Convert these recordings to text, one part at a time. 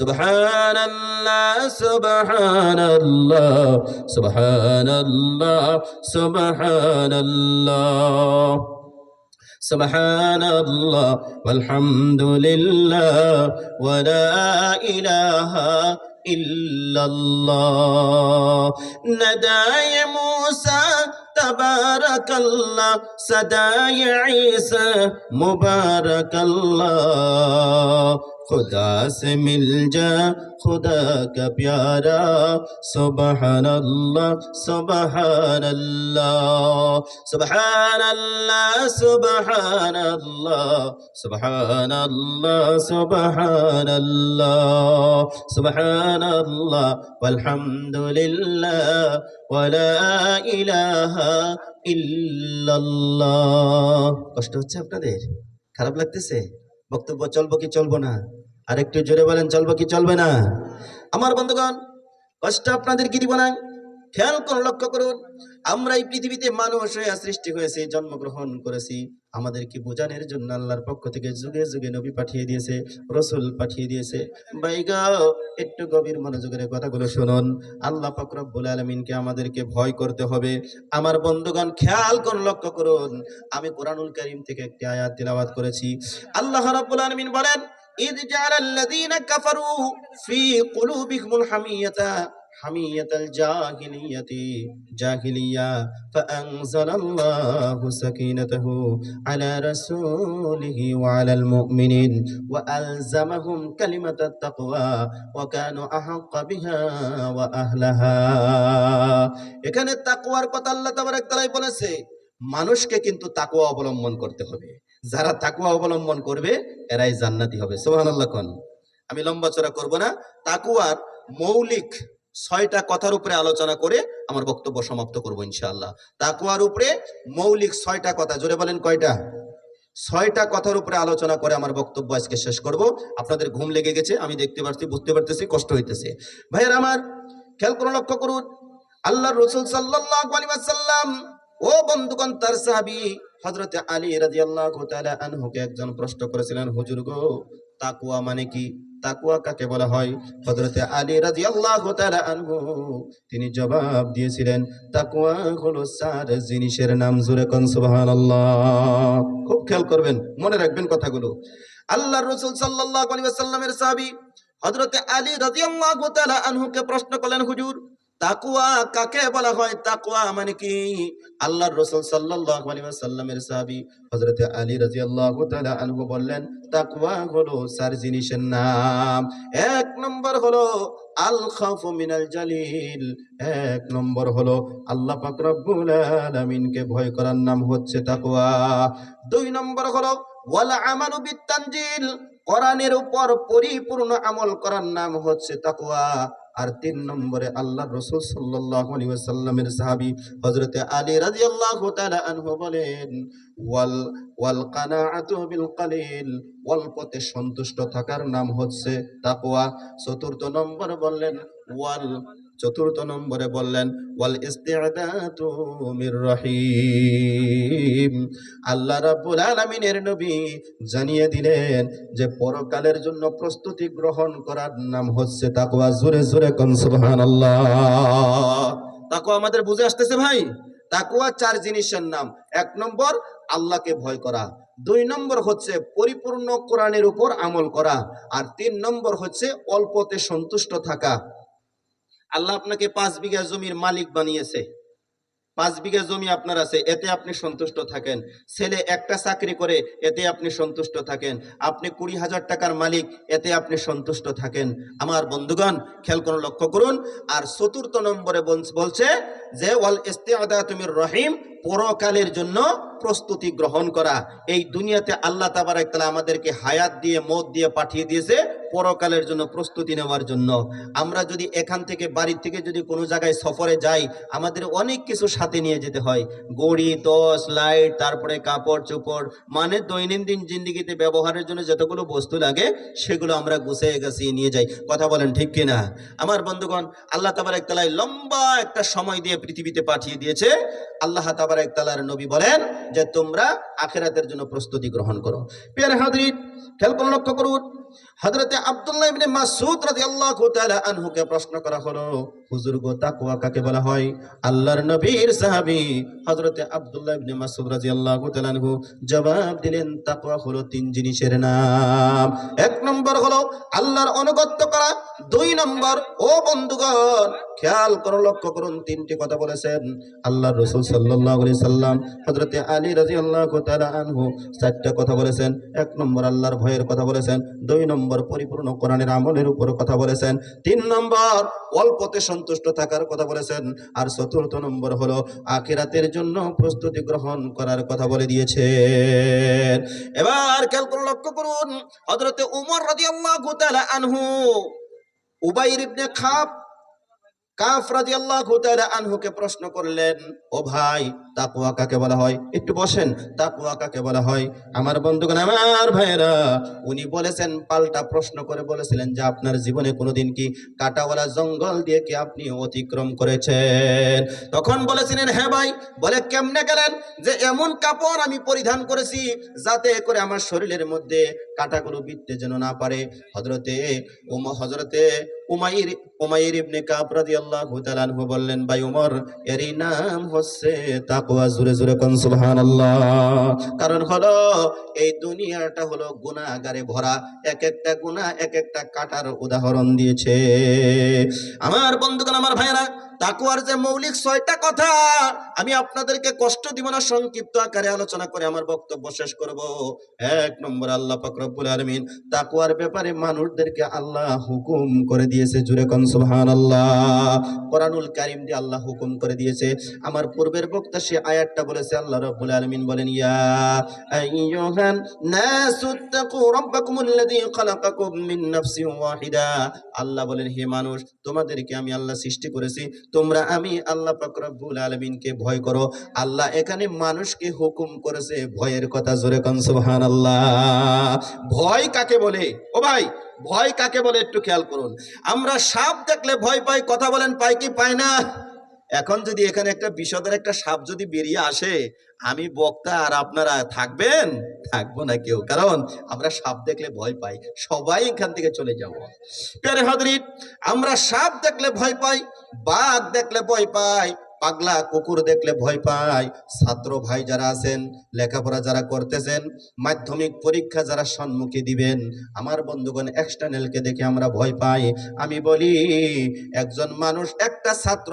سبحان الله سبحان الله سبحان الله سبحان الله سبحان الله والحمد لله ولا إله إلا الله. نداي موسى تبارك الله سدى عيسى مبارك الله खुदा से मिल जा खुदा का प्यारा सुबहान अल्लाह सुबहान अल्लाह सुबहान अल्लाह सुबहान अल्लाह सुबहान अल्लाह सुबहान अल्लाह सुबहान अल्लाह वल्हम्दुलिल्लाह वला इलाहा ইল্লাল্লাহ কষ্ট হচ্ছে আপনাদের খারাপ লাগতেছে বক্তব্য চলবো কি চলবো না? আর একটু জোরে বলেন, চলবো কি চলবে না? আমার বন্ধুগণ, কষ্ট আপনাদের কি দিব না? খেয়াল করুন লক্ষ্য করুন, আমরা এই পৃথিবীতে মানুষ হয়ে সৃষ্টি হয়েছে, জন্মগ্রহণ করেছি। আমাদেরকে বোঝানোর জন্য আল্লাহর পক্ষ থেকে যুগে যুগে নবী পাঠিয়ে দিয়েছে রসুল পাঠিয়ে দিয়েছে বাইগাও একটু গভীর মনোযোগের কথাগুলো শুনুন আল্লাহ পাক রব্বুল আলমিনকে আমাদেরকে ভয় করতে হবে আমার বন্ধুগণ খেয়াল করুন লক্ষ্য করুন আমি কোরআনুল করিম থেকে একটি আয়াত তিলাওয়াত করেছি আল্লাহ রাব্বুল আলামিন বলেন إذ جعل الذين كفروا في قلوبهم الحمية حمية الجاهلية جاهلية فأنزل الله سكينته على رسوله وعلى المؤمنين وألزمهم كلمة التقوى وكانوا أحق بها وأهلها এখানে তাকওয়ার কথা আল্লাহ তাবারক তাআলাই বলেছে মানুষকে কিন্তু তাকওয়া অবলম্বন করতে হবে যারা তাকুয়া অবলম্বন করবে এরাই জান্নাতি হবে সুবহানাল্লাহ কোন আমি লম্বা চড়া করব না তাকুয়ার মৌলিক ছয়টা কথার উপরে আলোচনা করে আমার বক্তব্য সমাপ্ত করব ইনশাআল্লাহ। তাকুয়ার উপরে মৌলিক ছয়টা কথা, জোরে বলেন কয়টা? ছয়টা কথার উপরে আলোচনা করে আমার বক্তব্য আজকে শেষ করব। আপনাদের ঘুম লেগে গেছে, আমি দেখতে পাচ্ছি বুঝতে পারতেছি, কষ্ট হইতেছে। ভাইয়ের আমার, খেয়াল করুন লক্ষ্য করুন আল্লাহ রসুল ওয়াসাল্লাম, ও বন্ধুগণ, তার সাহাবী হযরতে আলী রাদিয়াল্লাহু তাআলা আনহুকে একজন প্রশ্ন করেছিলেন, হুজুর গো তাকুয়া মানে কি? তাকওয়া কাকে বলা হয়। হজরতে আলী রাজি আল্লাহ আনহু, তিনি জবাব দিয়েছিলেন, তাকুয়া হলো চার জিনিসের নাম জুরে কোন আল্লাহ খুব খেয়াল করবেন, মনে রাখবেন কথাগুলো। আল্লাহ রসুল সাল্লাহ আলী সাল্লামের সাহাবি হজরতে আলী রাজি আল্লাহ আনহুকে প্রশ্ন করলেন, হুজুর তাকুয়া কাকে বলা হয়? তাকুয়া মানে কি? আল্লাহর রাসূল আলী রাদিয়াল্লাহু আনহু বললেন, তাকওয়া হলো জিনিসের নাম। এক নম্বর হলো আল মিনাল জালিল। এক নম্বর হলো আল্লাহ পাক রব্বুল আলামিনকে ভয় করার নাম হচ্ছে তাকুয়া দুই নম্বর হলো ওয়াল আমালু বিতানজিল কোরআনের উপর পরিপূর্ণ আমল করার নাম হচ্ছে তাকওয়া। আর তিন নম্বরে আল্লাহ রসুল সাল্লাল্লাহু সাহাবি হযরতে আলী রাজি আল্লাহ বলেন, ওয়াল ওয়াল অল্পতে সন্তুষ্ট থাকার নাম হচ্ছে তাকওয়া। চতুর্থ নম্বর বললেন, ওয়াল চতুর্থ নম্বরে বললেন, ওয়াল মির রহিম। আল্লাহ রাব্বুল আলামিনের নবী জানিয়ে দিলেন যে, পরকালের জন্য প্রস্তুতি গ্রহণ করার নাম হচ্ছে তাকওয়া। জোরে জোরে কোন, সুবহানাল্লাহ। তাকওয়া আমাদের বুঝে আসতেছে ভাই? তাকওয়া চার জিনিসের নাম। এক নম্বর, আল্লাহকে ভয় করা। দুই নম্বর হচ্ছে পরিপূর্ণ কোরআনের উপর আমল করা। আর তিন নম্বর হচ্ছে অল্পতে সন্তুষ্ট থাকা। আল্লাহ আপনাকে পাঁচ বিঘা জমির মালিক বানিয়েছে। পাঁচ বিঘা জমি আপনার আছে, এতে আপনি সন্তুষ্ট থাকেন। ছেলে একটা চাকরি করে, এতে আপনি সন্তুষ্ট থাকেন। আপনি কুড়ি হাজার টাকার মালিক, এতে আপনি সন্তুষ্ট থাকেন। আমার বন্ধুগণ, খেয়াল করে লক্ষ্য করুন, আর চতুর্থ নম্বরে বল- বলছে যে, ওয়াল ইস্তিআদা তুমির রহিম, পরকালের জন্য প্রস্তুতি গ্রহণ করা। এই দুনিয়াতে আল্লাহ তাবারাক তাআলা আমাদেরকে হায়াত দিয়ে মত দিয়ে পাঠিয়ে দিয়েছে পরকালের জন্য প্রস্তুতি নেওয়ার জন্য। আমরা যদি এখান থেকে বাড়ির থেকে যদি কোনো জায়গায় সফরে যাই, আমাদের অনেক কিছু সাথে নিয়ে যেতে হয়। গড়ি, টস, লাইট, তারপরে কাপড় চোপড় মানে দৈনন্দিন জিন্দিগিতে ব্যবহারের জন্য যতগুলো বস্তু লাগে, সেগুলো আমরা গুছিয়ে গাছিয়ে নিয়ে যাই। কথা বলেন ঠিক কিনা? আমার বন্ধুগণ, আল্লাহ তাবারাক তাআলা লম্বা একটা সময় দিয়ে পৃথিবীতে পাঠিয়ে দিয়েছে। আল্লাহ তাবারাক তাআলার নবী বলেন যে, তোমরা আখেরাতের জন্য প্রস্তুতি গ্রহণ করো। প্রিয় হাজরিন খেয়াল লক্ষ্য করুন, হযরতে আব্দুল্লাহ ইবনে মাসউদ রাদিয়াল্লাহু তাআলা আনহুকে প্রশ্ন করা হলো, হুজুর গো, তাকওয়া কাকে বলা হয়? আল্লাহর নবীর সাহাবী হযরতে আব্দুল্লাহ ইবনে মাসউদ রাদিয়াল্লাহু তাআলা আনহু জবাব দিলেন, তাকওয়া হলো তিন জিনিসের নাম। এক নম্বর হলো আল্লাহর অনুগত্য করা, দুই নম্বর, ও বন্ধুগণ, খেয়াল করো লক্ষ্য করুন, তিনটি কথা বলেছেন। আল্লাহ রসুল সাল্লাল্লাহু আলাইহি সাল্লাম হযরতে আলী রাদিয়াল্লাহু তাআলা আনহু চারটা কথা বলেছেন। এক নম্বর, আল্লাহর ভয়ের কথা বলেছেন, দুই নম্বর পরিপূর্ণ কোরআনের আমলের উপর কথা বলেছেন, তিন নম্বর অল্পতে সন্তুষ্ট থাকার কথা বলেছেন, আর চতুর্থ নম্বর হলো আখিরাতের জন্য প্রস্তুতি গ্রহণ করার কথা বলে দিয়েছেন। এবার খেয়াল করে লক্ষ্য করুন, হযরতে উমর রাদিয়াল্লাহু তাআলা আনহু, উবাইর ইবনে খাব কাফ রাদিয়াল্লাহু তাআলা আনহুকে প্রশ্ন করলেন, ও ভাই, তাকওয়া কাকে বলা হয়? একটু বসেন, তাকওয়া কাকে বলা হয়? আমার বন্ধুগণ, আমার ভাইরা উনি বলেছেন, পাল্টা প্রশ্ন করে বলেছিলেন যে, আপনার জীবনে কোনোদিন কি কাটাওয়ালা জঙ্গল দিয়ে কি আপনি অতিক্রম করেছেন? তখন বলেছিলেন হ্যাঁ ভাই, বলে কেমনে গেলেন যে, এমন কাপড় আমি পরিধান করেছি যাতে করে আমার শরীরের মধ্যে কাটাগুলো বিতে যেন না পারে। হজরতে হজরতে উমাইর উমাইর ইবনে কাব রাদিয়াল্লাহু তাআলা আনহু বললেন, ভাই উমর, এরই নাম হচ্ছে তাকওয়া। জোরে জোরে কোন, সুবহানাল্লাহ। কারণ হলো, এই দুনিয়াটা হলো গুনাহগারে ভরা। এক একটা গুনাহ, এক একটা কাটার উদাহরণ দিয়েছে। আমার বন্ধুগণ, আমার ভাইরা তাকুয়ার যে মৌলিক ছয়টা কথা, আমি আপনাদেরকে কষ্ট দিব না, সংক্ষিপ্ত আকারে আলোচনা করে আমার বক্তব্য শেষ করব। এক নম্বর, আল্লাহ পাক রব্বুল আলামিন তাকুয়ার ব্যাপারে মানুষদেরকে আল্লাহ হুকুম করে দিয়েছে, জুরে কোন সুবহানাল্লাহ। কোরআনুল কারীম দিয়ে আল্লাহ হুকুম করে দিয়েছে। আমার পূর্বের বক্তা সে আয়াতটা বলেছে, আল্লাহ রাব্বুল আলামিন বলেন, ইয়া আইয়ুহান নাসুত্তাকু রাব্বাকুমুল্লাযী খালাকাকুম মিন নাফসিন ওয়াহিদা। আল্লাহ বলেন, হে মানুষ, তোমাদেরকে আমি আল্লাহ সৃষ্টি করেছি তোমরা আমি আল্লাহ আলমিনকে আলামিনকে ভয় করো। আল্লাহ এখানে মানুষকে হুকুম করেছে ভয়ের কথা জোরে কনসুহান আল্লাহ ভয় কাকে বলে? ও ভাই, ভয় কাকে বলে একটু খেয়াল করুন। আমরা সাপ দেখলে ভয় পাই, কথা বলেন পাই কি পাই না? এখন যদি এখানে একটা বিষদের একটা সাপ যদি বেরিয়ে আসে, আমি বক্তা আর আপনারা থাকবেন? থাকব না কেউ। কারণ আমরা সাপ দেখলে ভয় পাই। সবাই এখান থেকে চলে যাব। আমরা সাপ দেখলে ভয় পাই, বাঘ দেখলে ভয় পাই। পাগলা কুকুর দেখলে ভয় পাই ছাত্র ভাই যারা আছেন, লেখাপড়া যারা করতেছেন, মাধ্যমিক পরীক্ষা যারা সম্মুখে দিবেন, আমার বন্ধুগণ এক্সটার্নালকে দেখে আমরা ভয় পাই। আমি বলি, একজন মানুষ, একটা ছাত্র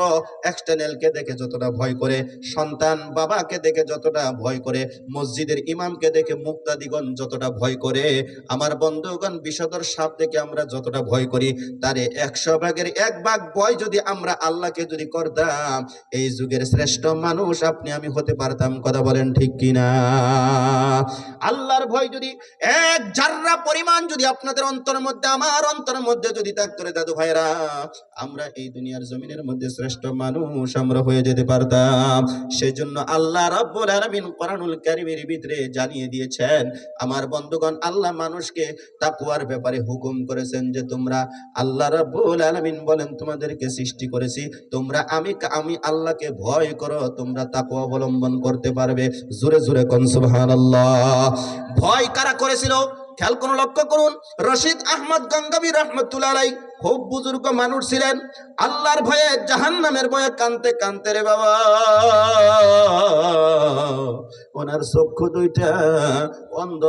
এক্সটার্নালকে দেখে যতটা ভয় করে, সন্তান বাবাকে দেখে যতটা ভয় করে, মসজিদের ইমামকে দেখে মুক্তাদিগণ যতটা ভয় করে, আমার বন্ধুগণ বিষদর সাপ দেখে আমরা যতটা ভয় করি, তারে একশো ভাগের এক ভাগ ভয় যদি আমরা আল্লাহকে যদি করতাম, এই যুগের শ্রেষ্ঠ মানুষ, আপনি আমি হতে পারতাম, কথা বলেন ঠিক কিনা? আল্লাহর ভয় যদি, এক জাররা পরিমাণ যদি আপনাদের অন্তরের মধ্যে, আমার অন্তরের মধ্যে যদি থাকতো রে দাদু ভাইরা আমরা এই দুনিয়ার জমিনের মধ্যে শ্রেষ্ঠ মানুষ, আমরা হয়ে যেতে পারতাম। সেই জন্য আল্লাহ রাব্বুল আলামিন কোরআনুল কারীমের ভিতরে জানিয়ে দিয়েছেন, আমার বন্ধুগণ, আল্লাহ মানুষকে তাকওয়ার ব্যাপারে হুকুম করেছেন যে, তোমরা আল্লাহ রাব্বুল আলামিন বলেন, তোমাদেরকে সৃষ্টি করেছি, তোমরা আমি আমি আল্লাহকে ভয় করো, তোমরা তাকে অবলম্বন করতে পারবে। জোরে জোরে কনসুহান আল্লাহ ভয় কারা করেছিল? খেয়াল কোনো লক্ষ্য করুন, রশিদ আহমদ গঙ্গাবি রহমতুল্লাহ খুব বুজুর্গ মানুষ ছিলেন। আল্লাহর ভয়ে জাহান্নামের ভয়ে কানতে কানতে রে বাবা। ওনার চক্ষু দুইটা অন্ধ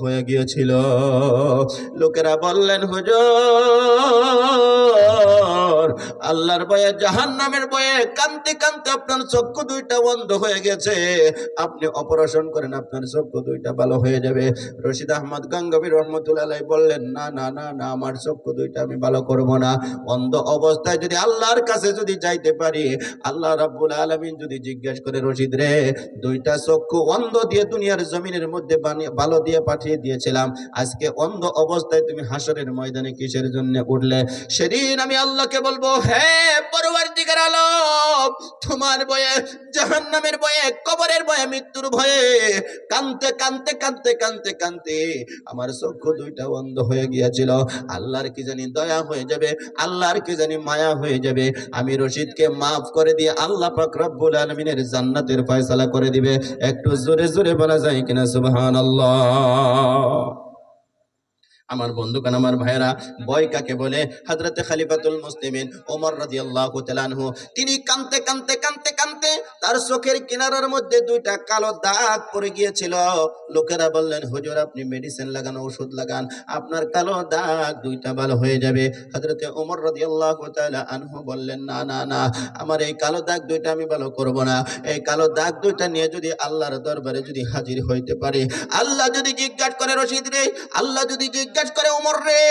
হয়ে গিয়েছিল। লোকেরা বললেন, হুজুর, আল্লাহর ভয়ে, জাহান্নামের ভয়ে কানতে কানতে আপনার চক্ষু দুইটা বন্ধ হয়ে গেছে। আপনি অপারেশন করেন, আপনার চক্ষু দুইটা ভালো হয়ে যাবে। রশিদ আহমদ গঙ্গবীর রহমতুল্লাহ বললেন, না না না না, আমার চক্ষু দুইটা আমি ভালো করব না। অন্ধ অবস্থায় যদি আল্লাহর কাছে যদি যাইতে পারি, আল্লাহ রাব্বুল আলমিন যদি জিজ্ঞেস করে, রশিদ রে, দুইটা চক্ষু অন্ধ দিয়ে দুনিয়ার জমিনের মধ্যে ভালো দিয়ে পাঠিয়ে দিয়েছিলাম। আজকে অন্ধ অবস্থায় তুমি হাসরের ময়দানে কিসের জন্য উঠলে? সেদিন আমি আল্লাহকে বলব হ্যাঁ পরবার দিকের আলো তোমার বয়ে, জাহান্নামের বয়ে, কবরের বয়ে মৃত্যুর ভয়ে কানতে কানতে কানতে কানতে কানতে আমার চক্ষু দুইটা বন্ধ হয়ে গিয়েছিল। আল্লাহর কি জানি দয়া হয়ে যাবে, আল্লাহর কি জানি মায়া হয়ে যাবে। আমি রশিদকে মাফ করে দিয়ে আল্লাহ পাক রব্বুল আলামিনের জান্নাতের ফয়সালা করে দিবে। একটু জোরে জোরে বলা যায় কিনা? সুবহানাল্লাহ। আমার বন্ধুগণ, আমার ভাইয়েরা বয় কাকে বলে? হযরতে খলিফাতুল মুসলিমিন ওমর রাদিয়াল্লাহু তাআলা আনহু, তিনি কানতে কানতে কানতে কানতে তার চোখের কিনারার মধ্যে দুইটা কালো দাগ পড়ে গিয়েছিল। লোকেরা বললেন, হুজুর, আপনি মেডিসিন লাগান, ওষুধ লাগান, আপনার কালো দাগ দুইটা ভালো হয়ে যাবে। হযরতে ওমর রাদিয়াল্লাহু তাআলা আনহু বললেন, না না না, আমার এই কালো দাগ দুইটা আমি ভালো করব না। এই কালো দাগ দুইটা নিয়ে যদি আল্লাহর দরবারে যদি হাজির হইতে পারে, আল্লাহ যদি জিজ্ঞাসা করে রশিদ রে, আল্লাহ যদি জিজ্ঞাসা করে, ওমর রে,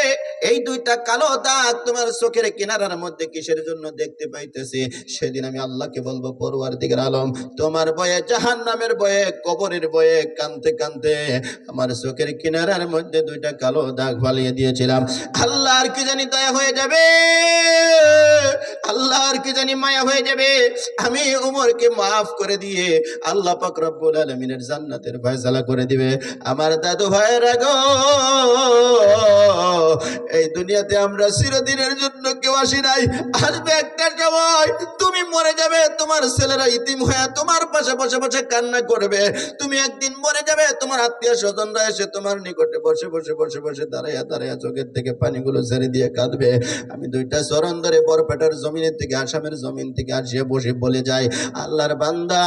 এই দুইটা কালো দাগ তোমার চোখের কিনারার মধ্যে কিসের জন্য দেখতে পাইতেছি? সেদিন আমি আল্লাহকে বলব পড়ুয়ার দিকের আলম, তোমার বয়ে জাহান নামের বয়ে কবরের বয়ে কানতে কানতে আমার চোখের কিনারার মধ্যে দুইটা কালো দাগ ফালিয়ে দিয়েছিলাম। আল্লাহর কি জানি দয়া হয়ে যাবে? আল্লাহর কি জানি মায়া হয়ে যাবে? আমি উমরকে মাফ করে দিয়ে আল্লাহ পাক রব্বুল আলামিনের জান্নাতের ফয়সালা করে দিবে। আমার দাদু ভাইয়েরা গো এই দুনিয়াতে আমরা চিরদিনের জন্য কেউ আসি নাই, আসবে একটা সময়। তুমি মরে যাবে, তোমার ছেলেরা ইতিম হয়ে তোমার পাশে বসে বসে কান্না করবে। তুমি একদিন মরে যাবে, তোমার আত্মীয় স্বজনরা এসে তোমার নিকটে বসে বসে বসে বসে দাঁড়াইয়া দাঁড়াইয়া চোখের থেকে পানিগুলো ছেড়ে দিয়ে কাঁদবে। আমি দুইটা চরণ ধরে বরপেটার জমিনের থেকে, আসামের জমিন থেকে আসিয়া বসে বলে যাই, আল্লাহর বান্দা,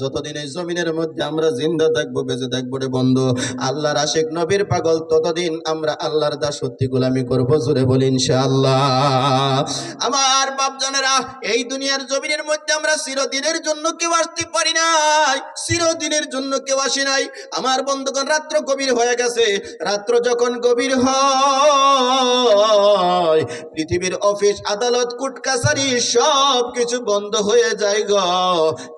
যতদিন এই জমিনের মধ্যে আমরা জিন্দা থাকব, বেঁচে থাকব রে বন্ধু, আল্লাহর আশেখ নবীর পাগল, ততদিন আমরা আল্লাহর দাস সত্যি গোলামি করব, জোরে বলি ইনশাআল্লাহ আমার বাপজনেরা, এই দুনিয়ার জমিনের মধ্যে আমরা চিরদিনের জন্য কেউ আসতে পারি নাই। চিরদিনের জন্য কেউ আসি নাই। আমার বন্ধুগণ, রাত্র গভীর হয়ে গেছে। রাত্র যখন গভীর হয়, পৃথিবীর অফিস, আদালত কোর্ট কাছারি সব কিছু বন্ধ হয়ে যায় গ।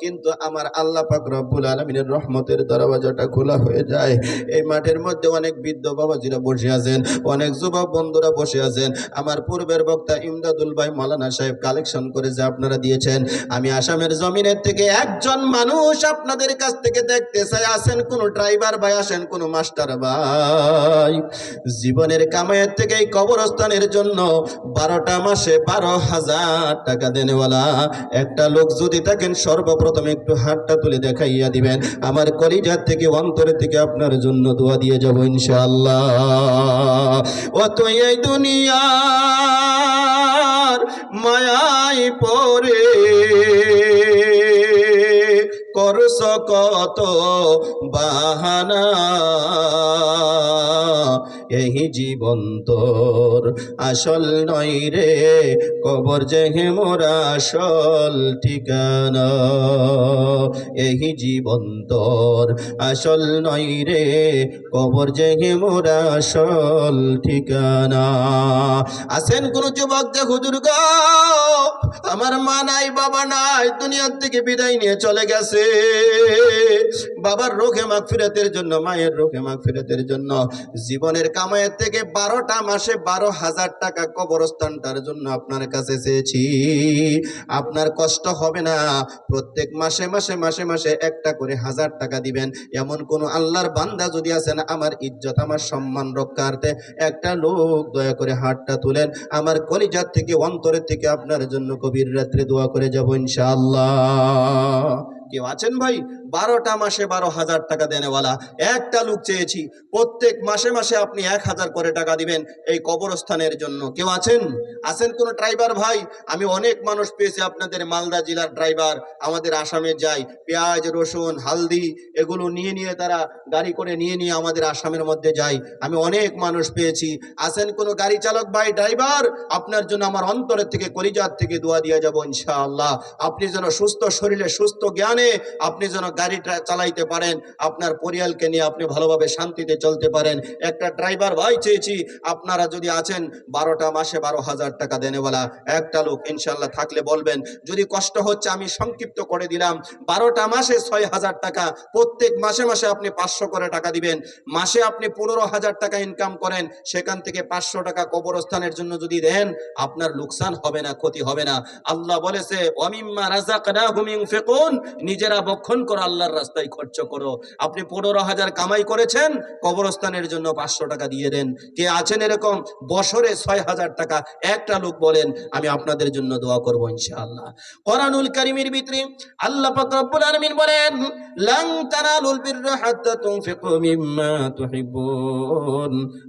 কিন্তু আমার আল্লাহ পাক রব্বুল আলমিনের রহমতের দরওয়াজাটা খোলা হয়ে যায়। এই মাঠের মধ্যে অনেক বৃদ্ধ বাবাজিরা বসে আছেন, অনেক যুবক বন্ধুরা বসে আছেন। আমার পূর্বের বক্তা ইমদাদুল ভাই মালানা সাহেব কালেকশন করে যে আপনারা দিয়েছেন। আমি আসামের জমিনের থেকে একজন মানুষ আপনাদের কাছ থেকে দেখতে চাই, আসেন কোন ড্রাইভার ভাই, আসেন কোন মাস্টার ভাই। জীবনের কামাইয়ের থেকে এই কবরস্থানের জন্য বারোটা মাসে বারো হাজার টাকা দেনেওয়ালা। একটা লোক যদি থাকেন, সর্বপ্রথম একটু হাতটা তুলে দেখাইয়া দিবেন। আমার কলিজার থেকে, অন্তরের থেকে আপনার জন্য দোয়া দিয়ে যাব ইনশাআল্লাহ। অত এই দুনিয়ার মায়াই পরে কত বাহানা। এই জীবন তোর আসল নই রে, কবর যে মোর আসল ঠিকানা। এই জীবন তোর আসল নই রে, কবর যে মোর আসল ঠিকানা। আছেন কোন যুবক যে, হুজুর আমার মা নাই, বাবা নাই, দুনিয়ার থেকে বিদায় নিয়ে চলে গেছে। বাবার রোগে মাগ ফিরাতের জন্য, মায়ের রোগে মাগ ফিরাতের জন্য, জীবনের কামাইয়ের থেকে বারোটা মাসে বারো হাজার টাকা কবরস্থানটার জন্য আপনার কাছে চেয়েছি। আপনার কষ্ট হবে না। প্রত্যেক মাসে মাসে মাসে মাসে একটা করে হাজার টাকা দিবেন। এমন কোন আল্লাহর বান্দা যদি আছেন, আমার ইজ্জত, আমার সম্মান রক্ষার্থে একটা লোক দয়া করে হাতটা তুলেন। আমার কলিজার থেকে, অন্তরের থেকে আপনার জন্য কবির রাত্রে দোয়া করে যাব ইনশাআল্লাহ। কেউ আছেন ভাই? বারোটা মাসে বারো হাজার টাকা দেনেওয়ালা। একটা লোক চেয়েছি, প্রত্যেক মাসে মাসে আপনি এক হাজার করে টাকা দিবেন এই কবরস্থানের জন্য। কেউ আছেন? আছেন কোন ড্রাইভার ভাই? আমি অনেক মানুষ পেয়েছি আপনাদের মালদা জেলার ড্রাইভার, আমাদের আসামে যায় পেঁয়াজ, রসুন, হালদি, এগুলো নিয়ে নিয়ে তারা গাড়ি করে নিয়ে নিয়ে আমাদের আসামের মধ্যে যায় আমি অনেক মানুষ পেয়েছি। আছেন কোনো গাড়ি চালক ভাই, ড্রাইভার? আপনার জন্য আমার অন্তরের থেকে, কলিজার থেকে দোয়া দিয়ে যাব ইনশাআল্লাহ। আপনি যেন সুস্থ শরীরে সুস্থ জ্ঞানে আপনি যেন গাড়িটা চালাইতে পারেন, আপনার পরিয়ালকে নিয়ে আপনি ভালোভাবে শান্তিতে চলতে পারেন। একটা ড্রাইভার, ভাই, চেয়েছি, আপনারা যদি আছেন, বারোটা মাসে বারো হাজার টাকা দেনেওয়ালা একটা লোক ইনশাল্লাহ থাকলে বলবেন, যদি কষ্ট হচ্ছে, আমি সংক্ষিপ্ত করে দিলাম, বারোটা মাসে ছয় হাজার টাকা, প্রত্যেক মাসে মাসে আপনি পাঁচশো করে টাকা দিবেন। মাসে আপনি পনেরো হাজার টাকা ইনকাম করেন, সেখান থেকে পাঁচশো টাকা কবরস্থানের জন্য যদি দেন, আপনার লোকসান হবে না, ক্ষতি হবে না। আল্লাহ বলেছে অমিম্মা রাজাক না হুমিং ফেকুন নিজেরা বক্ষণ করো, আল্লাহর রাস্তায় খরচ করো। আপনি পনেরো হাজার কামাই করেছেন, কবরস্থানের জন্য পাঁচশো টাকা দিয়ে দেন। কে আছেন এরকম? বছরে ছয় হাজার টাকা। একটা লোক বলেন, আমি আপনাদের জন্য দোয়া করব ইনশাআল্লাহ। কোরআনুল কারিমের ভিতরে আল্লাহ পাক রব্বুল বলেন, লাং তানালুল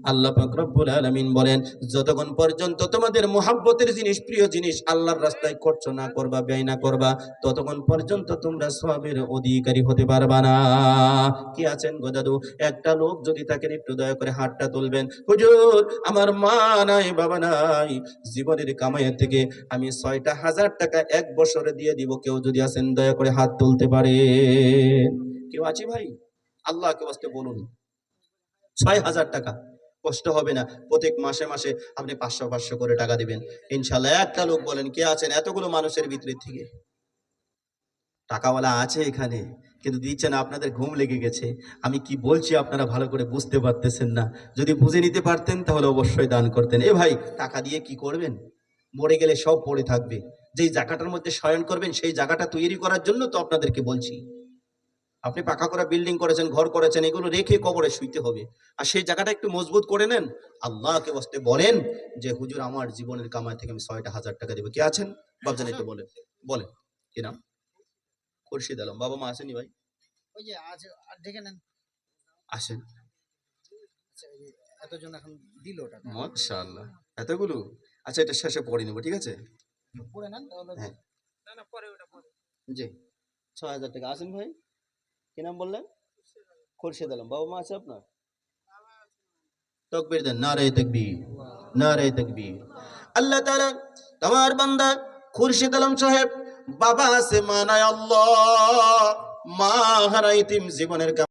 আল্লাহ পাক রব্বুল বলেন, যতক্ষণ পর্যন্ত তোমাদের মোহাব্বতের জিনিস, প্রিয় জিনিস আল্লাহর রাস্তায় খরচ না করবা, ব্যয় না করবা, ততক্ষণ পর্যন্ত তোমরা সবের অধিকারী হতে পারবা না। কি আছেন একটা লোক যদি একটু দয়া করে হাতটা তুলবেন। হুজুর, আমার মা নাই, বাবা নাই। জীবনের কামাইয়ের থেকে আমি ছয়টা হাজার টাকা এক বছরে দিয়ে দিব। কেউ যদি আছেন, দয়া করে হাত তুলতে পারে। কেউ আছে ভাই? আল্লাহকে বাস্তে বলুন। ছয় হাজার টাকা, কষ্ট হবে না। প্রত্যেক মাসে মাসে আপনি পাঁচশো পাঁচশো করে টাকা দিবেন। ইনশাল্লাহ একটা লোক বলেন, কে আছেন? এতগুলো মানুষের ভিতরে থেকে। টাকাওয়ালা আছে এখানে, কিন্তু দিচ্ছে না আপনাদের ঘুম লেগে গেছে। আমি কি বলছি আপনারা ভালো করে বুঝতে পারতেছেন না। যদি বুঝে নিতে পারতেন তাহলে অবশ্যই দান করতেন। এ ভাই, টাকা দিয়ে কি করবেন? মরে গেলে সব পড়ে থাকবে। যেই জায়গাটার মধ্যে শয়ন করবেন, সেই জায়গাটা তৈরি করার জন্য তো আপনাদেরকে বলছি। আপনি পাকা করা বিল্ডিং করেছেন, ঘর করেছেন, এগুলো রেখে কবরে শুইতে হবে। আর সেই জায়গাটা একটু মজবুত করে নেন। আল্লাহকে বসতে বলেন যে, হুজুর, আমার জীবনের কামাই থেকে আমি ছয়টা হাজার টাকা দেবো। কে আছেন? বাবজান একটু বলেন। বলেন, কি নাম? খুরশিদ আলম বাবা মা আসেনি ভাই। ওই যে আজ আর দেখে নেন। আসেন। আচ্ছা, এতজন এখন দিল টাকা মাশাআল্লাহ। এতগুলো? আচ্ছা এটা শেষে পড়ে নেব ঠিক আছে? পড়ে নেন তাহলে হ্যাঁ। জি। ছ হাজার টাকা। আসেন ভাই। কি নাম বললেন? খুরশিদ আলম। বাবা মা আছে আপনার? তকবীর দেন নারে তকবীর নারে তকবীর। আল্লাহ তাআলা তোমার বান্দা খুরশিদ আলম সাহেব বাবা আছে মানায় আল্লাহ মা হারাইতিম জীবনের